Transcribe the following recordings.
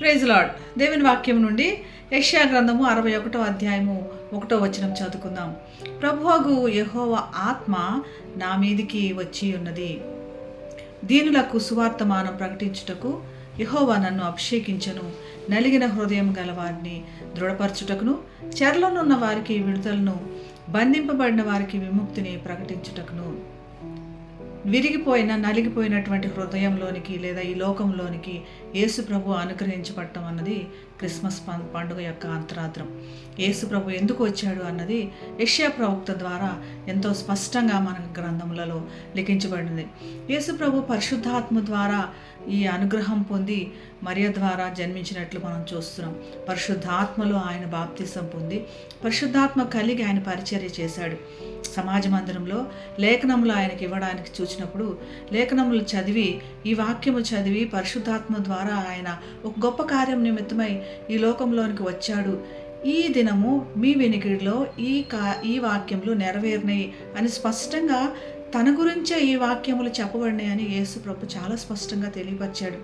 Praise lord దేవుని వాక్యం నుండి యక్షా గ్రంథము అరవై ఒకటో అధ్యాయము ఒకటో వచనం చదువుకుందాం. ప్రభువగు యహోవ ఆత్మ నా మీదికి వచ్చి ఉన్నది. దీనులకు సువార్తమానం ప్రకటించుటకు యహోవా నన్ను అభిషేకించను. నలిగిన హృదయం గలవారిని దృఢపరచుటకును చెరలోనున్న వారికి విడుదలను బంధింపబడిన వారికి విముక్తిని ప్రకటించుటకును. విరిగిపోయిన నలిగిపోయినటువంటి హృదయంలోనికి లేదా ఈ లోకంలోనికి యేసు ప్రభు అనుగ్రహించబడటం అన్నది క్రిస్మస్ పండుగ యొక్క అంతరాత్రం. యేసు ప్రభు ఎందుకు వచ్చాడు అన్నది యెషయా ప్రవక్త ద్వారా ఎంతో స్పష్టంగా మన గ్రంథములలో లిఖించబడింది. యేసు ప్రభు పరిశుద్ధాత్మ ద్వారా ఈ అనుగ్రహం పొంది మరియ ద్వారా జన్మించినట్లు మనం చూస్తున్నాం. పరిశుద్ధాత్మలో ఆయన బాప్తిసం పొంది పరిశుద్ధాత్మ కలిగి ఆయన పరిచర్య చేశాడు. సమాజ మందిరంలో లేఖనములు ఆయనకి ఇవ్వడానికి చూచినప్పుడు లేఖనములు చదివి ఈ వాక్యము చదివి పరిశుద్ధాత్మ ద్వారా ఆయన ఒక గొప్ప కార్యం నిమిత్తమై ఈ లోకంలోనికి వచ్చాడు. ఈ దినము మీ వెనికిడిలో ఈ కా ఈ వాక్యములు నెరవేరినాయి అని స్పష్టంగా తన గురించే ఈ వాక్యములు చెప్పబడినాయని యేసు ప్రభు చాలా స్పష్టంగా తెలియపరిచాడు.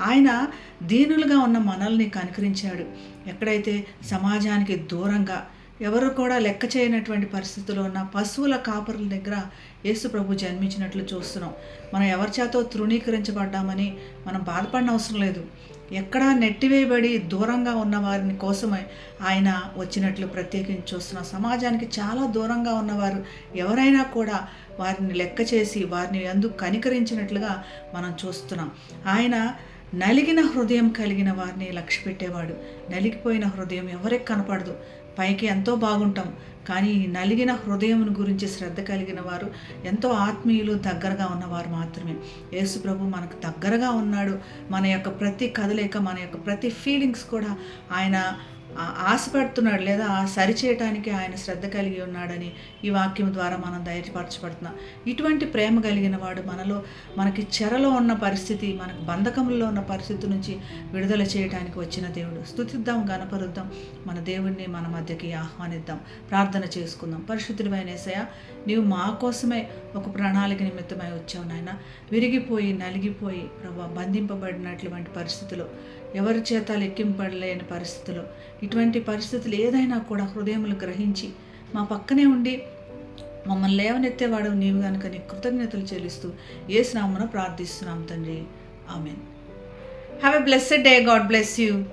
ఆయన దీనులుగా ఉన్న మనల్ని కనుకరించాడు. ఎక్కడైతే సమాజానికి దూరంగా ఎవరు కూడా లెక్క చేయనటువంటి పరిస్థితుల్లో ఉన్న పశువుల కాపరుల దగ్గర యేసు ప్రభు జన్మించినట్లు చూస్తున్నాం. మనం ఎవరి చేతో తృణీకరించబడ్డామని మనం బాధపడిన అవసరం లేదు. ఎక్కడా నెట్టివేయబడి దూరంగా ఉన్న వారిని కోసమే ఆయన వచ్చినట్లు ప్రత్యేకించి చూస్తున్నాం. సమాజానికి చాలా దూరంగా ఉన్నవారు ఎవరైనా కూడా వారిని లెక్క చేసి వారిని అందుకు కనికరించినట్లుగా మనం చూస్తున్నాం. ఆయన నలిగిన హృదయం కలిగిన వారిని లక్ష్య పెట్టేవాడు నలిగిపోయిన హృదయం ఎవరికి కనపడదు. పైకి ఎంతో బాగుంటాం కానీ నలిగిన హృదయం గురించి శ్రద్ధ కలిగిన వారు ఎంతో ఆత్మీయులు దగ్గరగా ఉన్నవారు మాత్రమే. యేసు ప్రభు మనకు దగ్గరగా ఉన్నాడు. మన యొక్క ప్రతి కదలిక మన యొక్క ప్రతి ఫీలింగ్స్ కూడా ఆయన ఆశపడుతున్నాడు లేదా సరిచేయటానికి ఆయన శ్రద్ధ కలిగి ఉన్నాడని ఈ వాక్యం ద్వారా మనం ధైర్యపరచబడుతున్నాం. ఇటువంటి ప్రేమ కలిగిన వాడు మనలో మనకి చెరలో ఉన్న పరిస్థితి మనకు బంధకంలో ఉన్న పరిస్థితి నుంచి విడుదల చేయడానికి వచ్చిన దేవుడు. స్థుతిద్దాం గణపరుద్దాం మన దేవుణ్ణి మన మధ్యకి ఆహ్వానిద్దాం. ప్రార్థన చేసుకుందాం. పరిశుద్ధుడైన యేసయ్య నీవు మా కోసమే ఒక ప్రణాళిక నిమిత్తమై వచ్చావు నాయన. విరిగిపోయి నలిగిపోయి ప్రభా బంధింపబడినటువంటి పరిస్థితులు ఎవరి చేత లెక్కింపడలేని పరిస్థితులు. ఇటువంటి పరిస్థితులు ఏదైనా కూడా హృదయములు గ్రహించి మా పక్కనే ఉండి మమ్మల్ని లేవనెత్తేవాడు నీవు కనుక నీ కృతజ్ఞతలు చెల్లిస్తూ ఏ స్నామను ప్రార్థిస్తున్నాం తండ్రి. Amen. Have a blessed day God bless you